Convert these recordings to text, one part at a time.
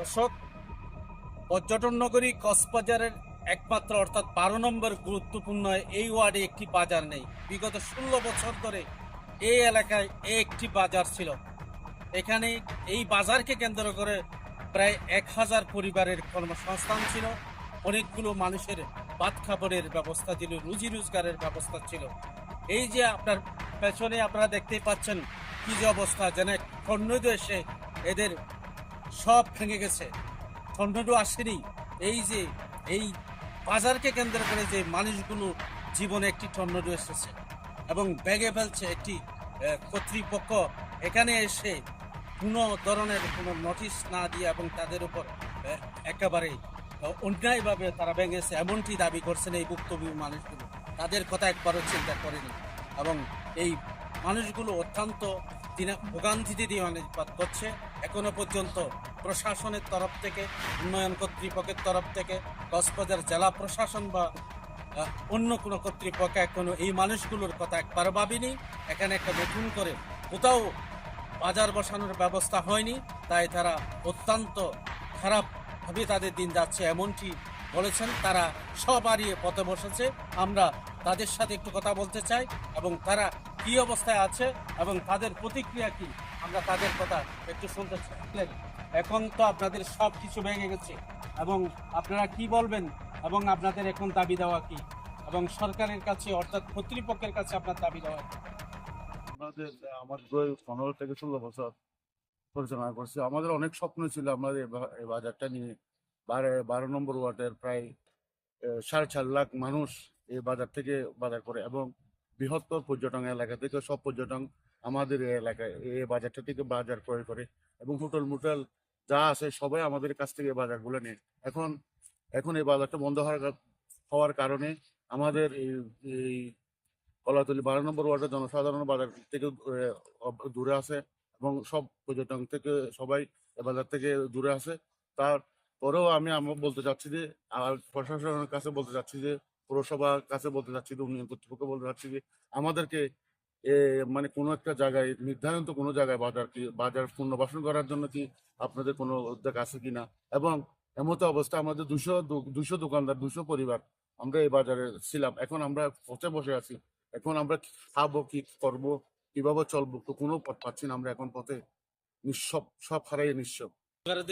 দর্শক, পর্যটন নগরী কক্সবাজারের একমাত্র অর্থাৎ বারো নম্বর গুরুত্বপূর্ণ এই ওয়ার্ডে একটি বাজার নেই। বিগত ষোলো বছর ধরে এই এলাকায় একটি বাজার ছিল। এখানে এই বাজারকে কেন্দ্র করে প্রায় এক হাজার পরিবারের কর্মসংস্থান ছিল। অনেকগুলো মানুষের ভাত খাবারের ব্যবস্থা ছিল, রুজি রোজগারের ব্যবস্থা ছিল। এই যে আপনার পেছনে আপনারা দেখতেই পাচ্ছেন কি যে অবস্থা, যেন এসে এদের সব ভেঙে গেছে। টর্নেডো আসেনি। এই যে, এই বাজারকে কেন্দ্র করে যে মানুষগুলো জীবনে একটি টর্নেডো এসেছে এবং ব্যাগে ফেলছে একটি কর্তৃপক্ষ, এখানে এসে কোনো ধরনের কোনো নোটিশ না দিয়ে এবং তাদের উপর একেবারে অন্যায়ভাবে তারা ভেঙেছে এমনটি দাবি করছেন এই ভুক্তভোগী মানুষগুলো। তাদের কথা একবারও চিন্তা করেনি এবং এই মানুষগুলো অত্যন্ত দিনে ভোগান্তিতে দিয়ে অনেকপাত করছে এখনও পর্যন্ত প্রশাসনের তরফ থেকে, উন্নয়ন কর্তৃপক্ষের তরফ থেকে, কক্সবাজার জেলা প্রশাসন বা অন্য কোনো কর্তৃপক্ষ এখনও এই মানুষগুলোর কথা একবার ভাবিনি। এখানে একটা নতুন করে কোথাও বাজার বসানোর ব্যবস্থা হয়নি, তাই তারা অত্যন্ত খারাপভাবে তাদের দিন যাচ্ছে এমনটি বলেছেন। তারা সব হারিয়ে পথে বসেছে। আমরা তাদের সাথে একটু কথা বলতে চাই এবং তারা কি অবস্থায় আছে এবং তাদের প্রতিক্রিয়া কি? আমরা তাদের কথা একটু শুনতে চাই। এখন তো আপনাদের সব কিছু ভেঙে গেছে। এবং আপনারা কি বলবেন? এবং আপনাদের এখন দাবি দেওয়া কি? এবং সরকারের কাছে, অর্থাৎ কর্তৃপক্ষের কাছে আপনার দাবি দেওয়া কি? আমাদের, আমার পনেরো থেকে ষোলো বছর পরিচালনা করছি। আমাদের অনেক স্বপ্ন ছিল আমাদের এই বাজারটা নিয়ে। বারো বারো নম্বর ওয়ার্ডের প্রায় সাড়ে চার লাখ মানুষ এই বাজার থেকে বাজার করে। এবং বৃহত্তর পর্যটন এলাকা থেকে সব পর্যটন আমাদের এলাকায় এই বাজারটা থেকে বাজার ক্রয় করে এবং হোটেল মোটেল যা আছে সবাই আমাদের কাছ থেকে এই বাজারগুলো নেয়। এখন এখন এই বাজারটা বন্ধ হওয়ার হওয়ার কারণে আমাদের এই কলাতলি বারো নম্বর ওয়ার্ডের জনসাধারণ বাজার থেকে দূরে আছে এবং সব পর্যটন থেকে সবাই এ বাজার থেকে দূরে আছে। তারপরেও আমি আমার বলতে চাচ্ছি যে, আর প্রশাসনের কাছে বলতে চাচ্ছি যে, পৌরসভার কাছে বলতে চাচ্ছি যে, উন্নয়ন কর্তৃপক্ষ বলতে চাচ্ছি যে, আমাদেরকে এ মানে কোনো একটা জায়গায় নির্ধারিত কোনো জায়গায় বাজার কি বাজার পুনর্বাসন করার জন্য কি আপনাদের কোনো উদ্যোগ আছে কিনা এবং এমতো অবস্থা আমাদের দুশো দুশো দোকানদার দুশো পরিবার আমরা এই বাজারে ছিলাম। এখন আমরা পথে বসে আছি। এখন আমরা খাব কি করব কীভাবে চলবো তো কোনো পথ পাচ্ছি না আমরা এখন পথে। নিঃসব সব হারাই নিঃসব।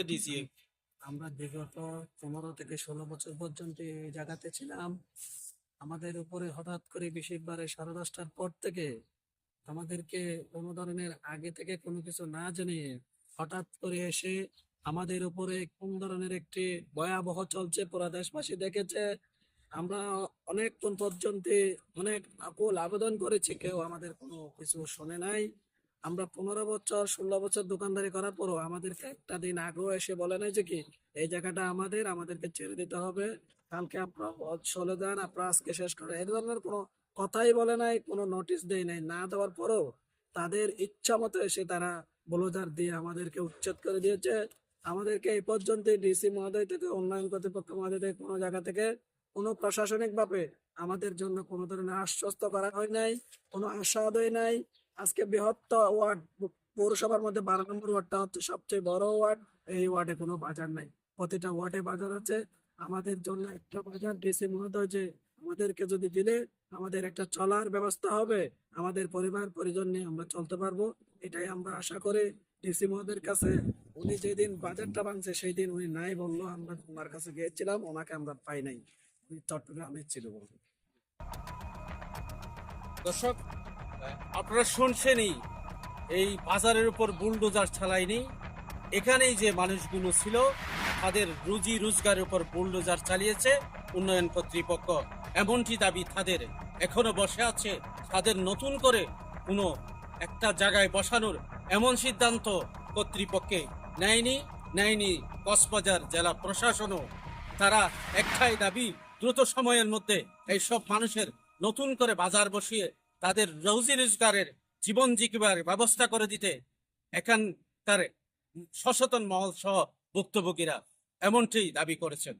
ডিসি আমরা বিগত পনেরো থেকে ষোলো বছর পর্যন্ত এই জায়গাতে ছিলাম। আমাদের উপরে হঠাৎ করে বিশেষবারে সাড়ে দশটার পর থেকে আমাদেরকে কোনো ধরনের আগে থেকে কোনো কিছু না জানিয়ে হঠাৎ করে এসে আমাদের উপরে কোন ধরনের একটি ভয়াবহ চলছে পুরা দেশবাসী দেখেছে। আমরা অনেকক্ষণ পর্যন্ত অনেক আকুল আবেদন করেছি, কেউ আমাদের কোনো কিছু শোনে নাই। আমরা পনেরো বছর, ষোলো বছর দোকানদারি করার পরও আমাদেরকে একটা দিন আগেও এসে বলে নাই যে কি, এই জায়গাটা আমাদের, আমাদেরকে ছেড়ে দিতে হবে। কালকে আপনারা চলে যান আপনারা আজকে শেষ করে এই ধরনের কোনো কথাই বলে নাই, কোনো নোটিশ দেয় নাই, না দেওয়ার পরেও তাদের ইচ্ছা মতো এসে তারা ব্লোজার দিয়ে আমাদেরকে উচ্ছেদ করে দিয়েছে। আমাদেরকে এই পর্যন্ত ডিসি মহোদয় থেকে, উন্নয়ন কর্তৃপক্ষ মহোদয় থেকে, কোনো জায়গা থেকে কোনো প্রশাসনিকভাবে আমাদের জন্য কোনো ধরনের আশ্বস্ত করা হয় নাই, কোনো আশাদয় নাই। আজকে বৃহত্তর ওয়ার্ড, পৌরসভার মধ্যে বারো নম্বর ওয়ার্ডটা হচ্ছে সবচেয়ে বড় ওয়ার্ড, এই ওয়ার্ডে কোনো বাজার নাই। প্রতিটা ওয়ার্ডে বাজার আছে। আমাদের জন্য একটা বাজার ডিসি মহোদয় যে আমাদেরকে যদি দিলে আমাদের একটা চলার ব্যবস্থা হবে, আমাদের পরিবার, পরিজন নিয়ে আমরা চলতে পারব। এটাই আমরা আশা করে। ডিসি মহোদয়ের কাছে উনি যেদিন বাজারটা ভাঙছে সেই দিন উনি নাই বলল, আমরা ওনার কাছে গিয়েছিলাম, ওনাকে আমরা পাই নাই। উনি চট্টগ্রামে ছিল বলব দর্শক, আপনারা শুনছেনই, এই বাজারের উপর বুলডোজার চালায়নি। এখানেই যে মানুষগুলো ছিল, তাদের রুজি রোজগারের উপর বুলডোজার চালিয়েছে উন্নয়ন কর্তৃপক্ষ। এমনটি দাবি তাদের। এখনও বসে আছে তাদের নতুন করে কোনো একটা জায়গায় বসানোর এমন সিদ্ধান্ত কর্তৃপক্ষে নেয়নি। নেয়নি কক্সবাজার জেলা প্রশাসনও। তারা একটাই দাবি, দ্রুত সময়ের মধ্যে এইসব মানুষের নতুন করে বাজার বসিয়ে তাদের রোজি রোজগারের জীবন জীবিকার ব্যবস্থা করে দিতে এখানকার সচেতন মহল সহ ভুক্তভোগীরা এমনটি দাবি করেছেন।